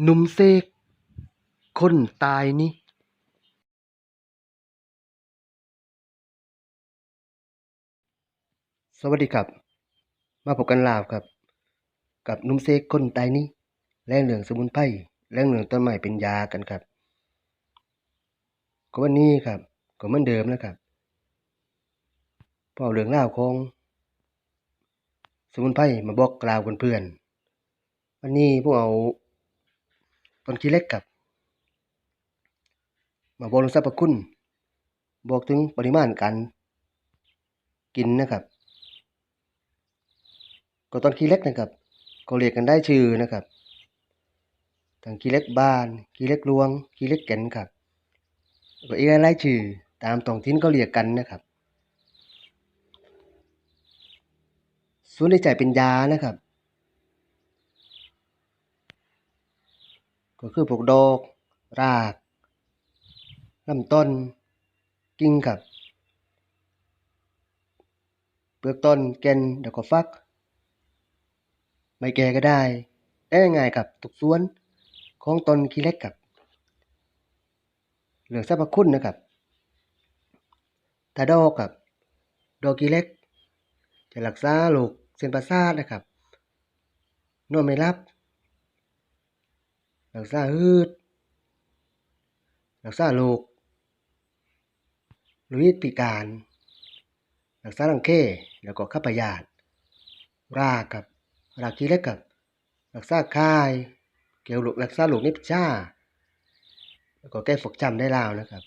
หนุ่มเสก คนตายนี่สวัสดีครับ มาพบกันลาวครับ กับหนุ่มเสกคนตายนี่แรงเหลืองสมุนไพรแรงเหลืองต้นไม้เป็นยากันครับ ก็วันนี้ครับ ก็เหมือนเดิมนะครับพอเอาเรื่องราวของ สมุนไพรมาบอกกล่าวกันเพื่อนๆวันนี้พวกเอา ต้นขี้เล็กกับมาบอกถึงสรรพคุณ บอกถึงปริมาณการกินนะครับก็ต้นขี้เล็กนะครับ ก็เรียกกันได้ชื่อนะครับทั้งขี้เล็กบ้านขี้เล็กลวงขี้เล็กแก่นครับก็อีกหลายชื่อตามท้องถิ่นก็เรียกกันนะครับส่วนในใจเป็นยานะครับ ก็คือพวกดอกรากลำต้นกิ่งครับเปลือกต้นแก่นแล้วก็ฟักใบแก่ก็ได้ ได้ง่ายๆครับทุกส่วนของต้นขี้เล็กครับเหลืองสรรพคุณนะครับถ้าดอกครับดอกขี้เล็ก จะรักษาโรคเส้นประสาทนะครับนอนไม่หลับ รักษาฮืดรักษาโรคลุยพิการรักษารังแคแล้วก็ขับพยาธิรากับรากขี้เล็กครับรักษาคาย เกี่ยวโรครักษาโรคนิพชาแล้วก็แก้ฟกจำได้แล้วนะครับ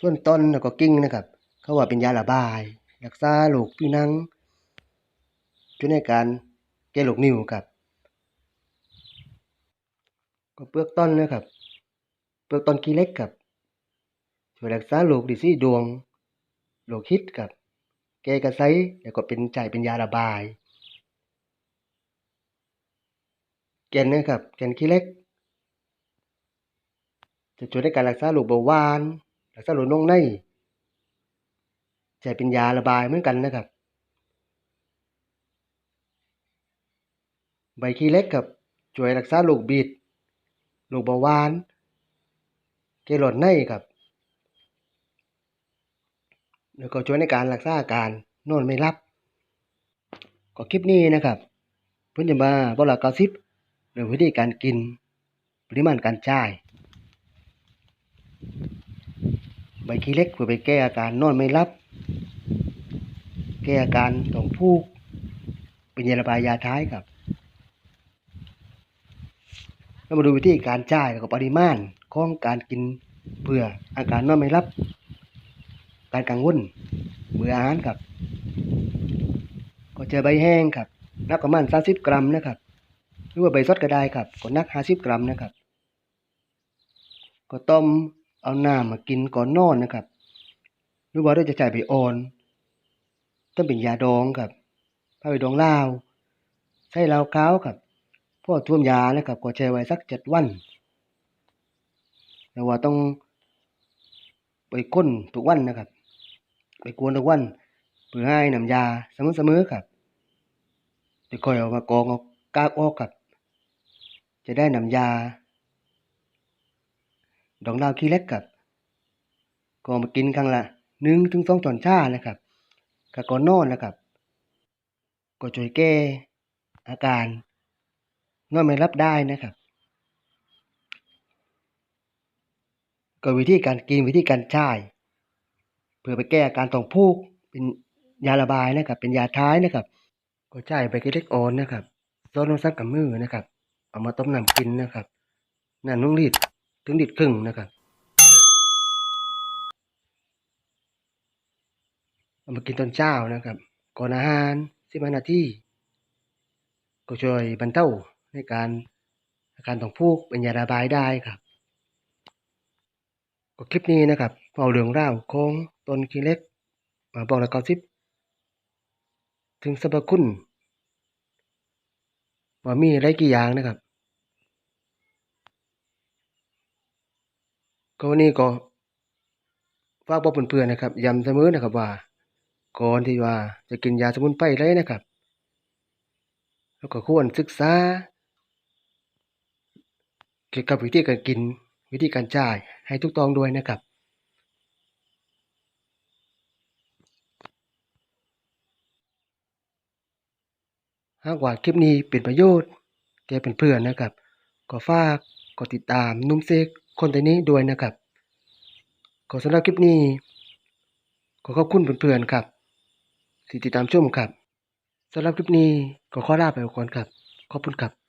ส่วนต้นแล้วก็กิ่งนะครับ เขาว่าเป็นยาระบาย รักษาโรคผิวหนังช่วยในการแก้โรคนิ่วครับ ก็เปลือกต้นนะครับ เปลือกต้นขี้เล็กครับช่วยรักษาโรคดิซี่ดวงโรคฮิตครับ แก้กระไซแล้วก็เป็นใจเป็นยาระบาย แกนนะครับแกนขี้เล็ก จะช่วยในการรักษาโรคเบาหวาน รักษาโรคน่องในใจเป็นยาระบายเหมือนกันนะครับ ใบขี้เล็กครับช่วยรักษาโรคบิด โรคเบาหวานแก้หลอดในครับแล้วก็ช่วยในการรักษาอาการนอนไม่หลับ ก็คลิปนี้นะครับเพิ่นจะมาบอกหลักเกาซิบเรื่อวิธีการกินปริมาณการจ่าย ใบขี้เล็กเพื่อไปแก้อาการนอนไม่หลับ แก้อาการท้องผูกเป็นยาระบายยาท้ายครับ แล้วมาดูวิธีการจ่ายแล้วก็ปริมาณของการกินเพื่ออาการนอนไม่หลับ การกังวลเบื่ออาหารครับ ก็เจอใบแห้งครับนักประมาณ30 กรัมนะครับ หรือว่าใบสดก็ได้ครับก็นัก 50 กรัมนะครับ ก็ต้มเอาน้ำมากินก่อนนอนนะครับ หรือว่าเราจะจ่ายใบอ่อนต้องเป็นยาดองครับถ้าใบดองลาวใช้ลาวขาวครับ กท่วมยานะครับ ก็ใช้ไว้สักเจ็ดวัน แต่ว่าต้องไปก้นทุกวันนะครับ ไปกวนทุกวันเพื่อให้น้ำยาเสมอเสมอครับจะคอยเอามากรองเอากากออกครับ จะได้น้ำยา ดองดาวขี้เล็กครับก็มากินครั้งละหนึ่งถึงสองช้อนชานะครับกับก่อนนอนนะครับ ก็ช่วยแก้อาการ นอนไม่รับได้นะครับ ก็วิธีการกินวิธีการใช้เพื่อไปแก้อาการท้องผูกเป็นยาระบายนะครับ เป็นยาท้ายนะครับ ก็ใช้ไปกิเล็กอ่อนนะครับซดลงสักกับมือนะครับ เอามาต้มน้ำกินนะครับน้ำนุ่งลิดถึงลิดครึ่งนะครับเอามากินตอนเช้านะครับ ก่อนอาหารสิบห้านาทีก็ช่วยบรรเทา ในการอาการท้องผูกเป็นยาระบายได้ครับก็คลิปนี้นะครับเอาเรื่องราวของต้นขี้เล็ก มาบอกแล้วก็ซิบถึงสรรพคุณว่ามีอะไรกี่อย่างนะครับ ก็วันนี้ก็ฝากบอกเพื่อนๆนะครับย้ำเสมอนะครับว่าก่อนที่ว่าจะกินยาสมุนไพรเลยนะครับ แล้วก็ควรศึกษา เกี่ยวกับวิธีการกินวิธีการจ่ายให้ถูกต้องด้วยนะครับ หากว่าคลิปนี้เป็นประโยชน์แก่เพื่อนๆนะครับ ก็ฝากกดติดตามนุ่มเซกคนตัวนี้ด้วยนะครับก็สำหรับคลิปนี้ขอขอบคุณเพื่อนๆครับที่ติดตามชมครับสำหรับคลิปนี้ก็ขอลาไปก่อนครับ ขอบคุณครับ